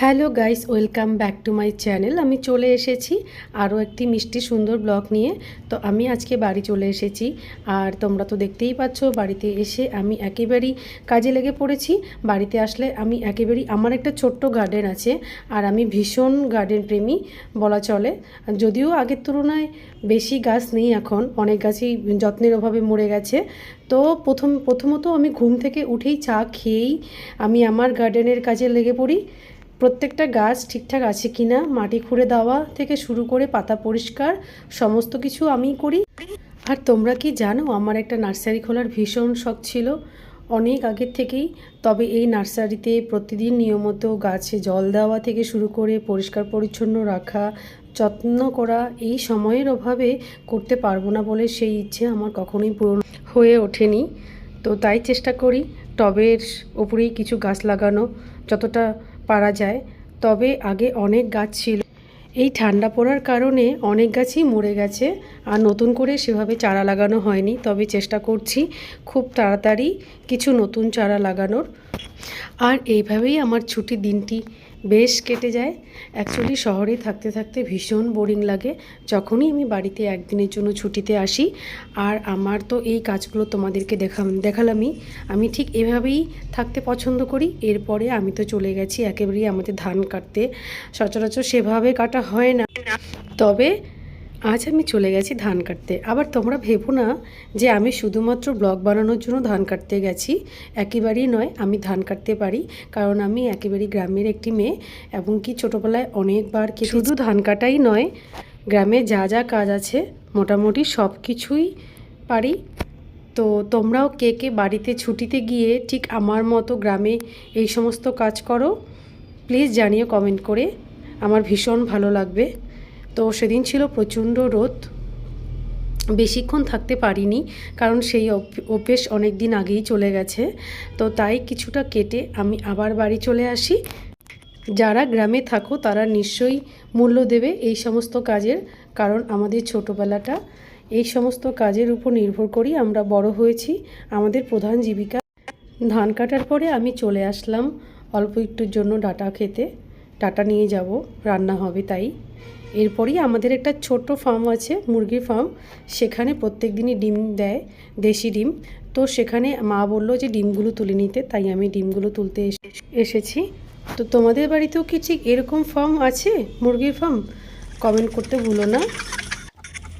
Hello guys, welcome back to my channel. আমি চলে এসেছি আরও একটি মিষ্টি সুন্দর ব্লগ নিয়ে। তো আমি আজকে বাড়ি চলে এসেছি। আর তোমরা তো দেখতেই পাচ্ছ, বাড়িতে এসে আমি একেবারেই কাজে লেগে পড়েছি। বাড়িতে আসলে আমি একেবারেই, আমার একটা ছোট্ট গার্ডেন আছে আর আমি ভীষণ গার্ডেন প্রেমী বলা চলে। যদিও আগের তুলনায় বেশি গাছ নেই এখন, অনেক গাছই যত্নের অভাবে মরে গেছে। তো প্রথম, প্রথমত আমি ঘুম থেকে উঠেই চা খেয়েই আমি আমার গার্ডেনের কাজে লেগে পড়ি। প্রত্যেকটা গাছ ঠিকঠাক আছে কি না মাটি খুঁড়ে দেওয়া থেকে শুরু করে পাতা পরিষ্কার, সমস্ত কিছু আমি করি। আর তোমরা কি জানো, আমার একটা নার্সারি খোলার ভীষণ শখ ছিল অনেক আগের থেকেই। তবে এই নার্সারিতে প্রতিদিন নিয়মিত গাছে জল দেওয়া থেকে শুরু করে পরিষ্কার পরিচ্ছন্ন রাখা, যত্ন করা, এই সময়ের অভাবে করতে পারব না বলে সেই ইচ্ছে আমার কখনোই পূরণ হয়ে ওঠেনি। তো তাই চেষ্টা করি টবের ওপরেই কিছু গাছ লাগানো, যতটা পারা যায়, তবে আগে অনেক গাছ ছিল। এই ঠান্ডা পড়ার কারণে অনেক গাছই মরে গেছে, আর নতুন করে সেভাবে চারা লাগানো হয়নি। তবে চেষ্টা করছি খুব তাড়াতাড়ি কিছু নতুন চারা লাগানোর। আর এইভাবেই আমার ছুটি দিনটি বেশ কেটে যায়। অ্যাকচুয়ালি শহরে থাকতে থাকতে ভীষণ বোরিং লাগে। যখনই আমি বাড়িতে একদিনের জন্য ছুটিতে আসি, আর আমার তো এই কাজগুলো তোমাদেরকে দেখাম, দেখালামই। আমি ঠিক এভাবেই থাকতে পছন্দ করি। এরপরে আমি তো চলে গেছি, একেবারেই আমাদের ধান কাটতে। সচরাচর সেভাবে কাটা হয় না। তবে আজ আমি চলে গেছি ধান কাটতে। আবার তোমরা ভেবো না যে আমি শুধুমাত্র ব্লগ বানানোর জন্য ধান কাটতে গেছি। একেবারেই নয়, আমি ধান কাটতে পারি, কারণ আমি একেবারেই গ্রামের একটি মেয়ে এবং কি ছোটোবেলায় অনেকবার কি শুধু ধান কাটাই নয়, গ্রামে যা যা কাজ আছে, মোটামুটি সব কিছুই পারি। তো তোমরাও কে কে বাড়িতে ছুটিতে গিয়ে ঠিক আমার মতো গ্রামে এই সমস্ত কাজ করো, প্লিজ জানিও কমেন্ট করে। আমার ভীষণ ভালো লাগবে। তো সেদিন ছিল প্রচণ্ড রোদ। বেশিক্ষণ থাকতে পারিনি, কারণ সেই অভ- অভ্যেস অনেক দিন আগেই চলে গেছে। তো তাই কিছুটা কেটে আমি আবার বাড়ি চলে আসি। যারা গ্রামে থাকো তারা নিশ্চয়ই মূল্য দেবে এই সমস্ত কাজের, কারণ আমাদের ছোটোবেলাটা। এই সমস্ত কাজের উপর নির্ভর করি আমরা বড় হয়েছি, আমাদের প্রধান জীবিকা। ধান কাটার পরে আমি চলে আসলাম অল্প একটুর জন্য ডাটা খেতে। ডাটা নিয়ে যাব, রান্না হবে তাই। এরপরই আমাদের একটা ছোট্ট ফার্ম আছে, মুরগির ফার্ম সেখানে প্রত্যেক দিনই ডিম দেয়, দেশি ডিম। তো সেখানে মা বলল যে ডিমগুলো তুলে নিতে, তাই আমি ডিমগুলো তুলতে এসে- এসেছি। তো তোমাদের বাড়িতেও কি ঠিক এরকম ফার্ম আছে, মুরগির ফার্ম কমেন্ট করতে ভুলো না।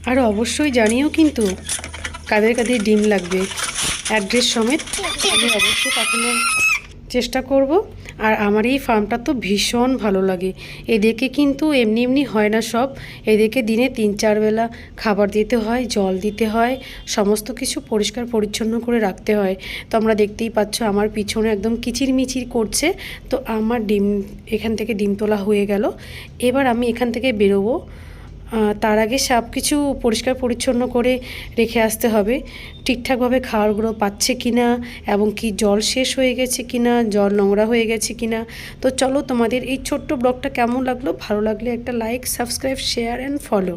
আর অবশ্যই জানিও কিন্তু, কাদের কাদের ডিম লাগবে। অ্যাড্রেস সমেত আমি অবশ্যই পাঠানোর চেষ্টা করব। আর আমার এই ফার্মটা তো ভীষণ ভালো লাগে। এদেরকে কিন্তু এমনি এমনি হয় না সব। এদেরকে দিনে তিন চার বেলা খাবার দিতে হয়, জল দিতে হয়, সমস্ত কিছু পরিষ্কার পরিচ্ছন্ন করে রাখতে হয়। তো আমরা দেখতেই পাচ্ছ আমার পিছনে একদম কিচিরমিচির করছে। তো আমার ডিম, এখান থেকে ডিম তোলা হয়ে গেল। এবার আমি এখান থেকে বেরোবো। তার আগে সব কিছু পরিষ্কার পরিচ্ছন্ন করে রেখে আসতে হবে। ঠিকঠাকভাবে খাওয়ারগুলো পাচ্ছে কি না এবং কি জল শেষ হয়ে গেছে কি না জল নোংরা হয়ে গেছে কি না তো চলো তোমাদের এই ছোট্ট ব্লগটা কেমন লাগল? ভালো লাগলে একটা like subscribe share and follow